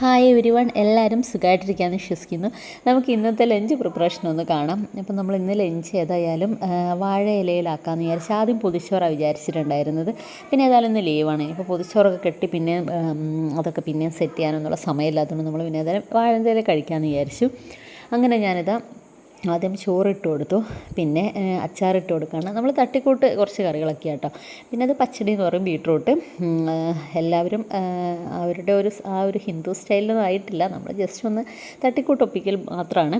Hi every one എല്ലാവരും സുഖമായിട്ടിരിക്കാമെന്ന് വിശ്വസിക്കുന്നു. നമുക്ക് ഇന്നത്തെ ലഞ്ച് പ്രിപ്പറേഷൻ ഒന്ന് കാണാം. അപ്പം നമ്മൾ ഇന്ന് ലഞ്ച് ഏതായാലും വാഴ ഇലയിലാക്കാമെന്ന് വിചാരിച്ചു ആദ്യം പൊതിച്ചോറാണ് വിചാരിച്ചിട്ടുണ്ടായിരുന്നത്. പിന്നെ ഏതായാലും ഇന്ന് ലീവാണ് ഇപ്പോൾ പൊതിച്ചോറൊക്കെ കെട്ടി പിന്നെ അതൊക്കെ പിന്നെയും സെറ്റ് ചെയ്യാനൊന്നുള്ള സമയമില്ലാത്തതുകൊണ്ട് നമ്മൾ പിന്നെ ഏതായാലും വാഴ ഇല കഴിക്കാമെന്ന് വിചാരിച്ചു. അങ്ങനെ ഞാനിതാ ആദ്യം ചോറിട്ട് കൊടുത്തു. പിന്നെ അച്ചാറിട്ട് കൊടുക്കുകയാണ്. നമ്മൾ തട്ടിക്കൂട്ട് കുറച്ച് കറികളൊക്കെ കേട്ടോ പിന്നെ അത് പച്ചടി എന്ന് പറയും ബീട്രൂട്ട് എല്ലാവരും അവരുടെ ഒരു ആ ഒരു ഹിന്ദു സ്റ്റൈലൊന്നും ആയിട്ടില്ല. നമ്മൾ ജസ്റ്റ് ഒന്ന് തട്ടിക്കൂട്ട് ഒപ്പിക്കൽ മാത്രമാണ്.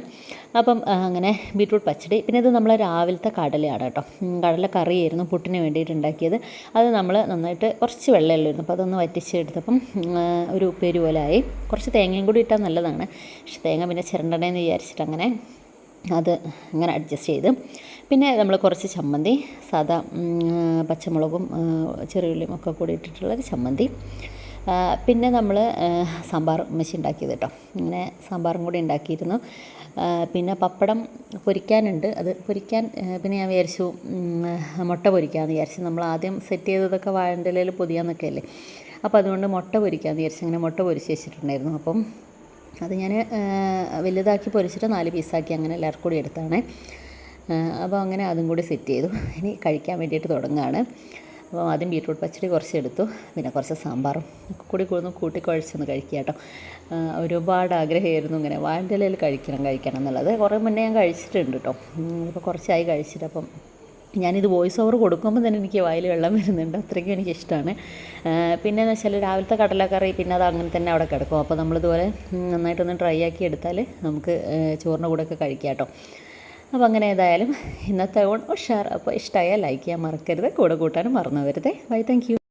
അപ്പം അങ്ങനെ ബീട്രൂട്ട് പച്ചടി. പിന്നെ ഇത് നമ്മൾ രാവിലത്തെ കടലയാണ് കേട്ടോ. കടല കറിയായിരുന്നു പുട്ടിന് വേണ്ടിയിട്ട് ഉണ്ടാക്കിയത്. അത് നമ്മൾ നന്നായിട്ട് കുറച്ച് വെള്ളമുള്ളായിരുന്നു അപ്പോൾ അതൊന്ന് വറ്റിച്ചെടുത്തപ്പം ഒരു ഉപ്പേരി പോലെ ആയി. കുറച്ച് തേങ്ങയും കൂടി ഇട്ടാൽ നല്ലതാണ്. പക്ഷെ തേങ്ങ പിന്നെ ചിരണ്ടണേന്ന് വിചാരിച്ചിട്ട് അങ്ങനെ അത് അങ്ങനെ അഡ്ജസ്റ്റ് ചെയ്ത്. പിന്നെ നമ്മൾ കുറച്ച് ചമ്മന്തി സാധാ പച്ചമുളകും ചെറിയുള്ളിയും ഒക്കെ കൂടി ഇട്ടിട്ടുള്ളൊരു ചമ്മന്തി. പിന്നെ നമ്മൾ സാമ്പാർ മെഷീൻ ഉണ്ടാക്കിയത് കേട്ടോ. ഇങ്ങനെ സാമ്പാറും കൂടി ഉണ്ടാക്കിയിരുന്നു. പിന്നെ പപ്പടം പൊരിക്കാനുണ്ട്. അത് പൊരിക്കാൻ പിന്നെ ഞാൻ വിചാരിച്ചു മുട്ട പൊരിക്കാമെന്ന് വിചാരിച്ചു. നമ്മൾ ആദ്യം സെറ്റ് ചെയ്തതൊക്കെ വാഴന്റെ ഇലയിൽ പൊതിയാന്നൊക്കെ അല്ലേ അപ്പോൾ അതുകൊണ്ട് മുട്ട പൊരിക്കാമെന്ന് വിചാരിച്ചു. അങ്ങനെ മുട്ട പൊരിച്ച് വെച്ചിട്ടുണ്ടായിരുന്നു. അപ്പം അത് ഞാൻ വലുതാക്കി പൊരിച്ചിട്ട് നാല് പീസാക്കി അങ്ങനെ എല്ലാവർക്കും കൂടി എടുത്താണ്. അപ്പോൾ അങ്ങനെ അതും കൂടി സെറ്റ് ചെയ്തു. ഇനി കഴിക്കാൻ വേണ്ടിയിട്ട് തുടങ്ങുകയാണ്. അപ്പോൾ ആദ്യം ബീട്രൂട്ട് പച്ചടി കുറച്ച് എടുത്തു. പിന്നെ കുറച്ച് സാമ്പാറും ഒക്കെ കൂടി ഒന്ന് കൂട്ടി കുഴച്ചൊന്ന് കഴിക്കുക കേട്ടോ. ഒരുപാട് ആഗ്രഹമായിരുന്നു ഇങ്ങനെ വാഴന്റെ കഴിക്കണം കഴിക്കണം എന്നുള്ളത്. കുറേ മുന്നേ ഞാൻ കഴിച്ചിട്ടുണ്ട് കേട്ടോ. ഇപ്പോൾ കുറച്ചായി കഴിച്ചിട്ട് അപ്പം ഞാനിത് വോയിസ് ഓവർ കൊടുക്കുമ്പോൾ തന്നെ എനിക്ക് വായിൽ വെള്ളം വരുന്നുണ്ട്. അത്രയ്ക്കും എനിക്ക് ഇഷ്ടമാണ് പിന്നെ എന്ന് വെച്ചാൽ രാവിലത്തെ കടലക്കറി പിന്നെ അത് അങ്ങനെ തന്നെ അവിടെ കിടക്കും. അപ്പോൾ നമ്മളിതുപോലെ നന്നായിട്ടൊന്ന് ഡ്രൈ ആക്കി എടുത്താൽ നമുക്ക് ചോറിന്റെ കൂടെയൊക്കെ കഴിക്കാം കേട്ടോ. അപ്പോൾ അങ്ങനെ ഏതായാലും ഇന്നത്തെ ഓൺ ഉഷാർ. അപ്പോൾ ഇഷ്ടമായാൽ ലൈക്ക് ചെയ്യാൻ മറക്കരുത്. കൂടെ കൂട്ടാനും മറന്നു വരുതേ ബൈ താങ്ക്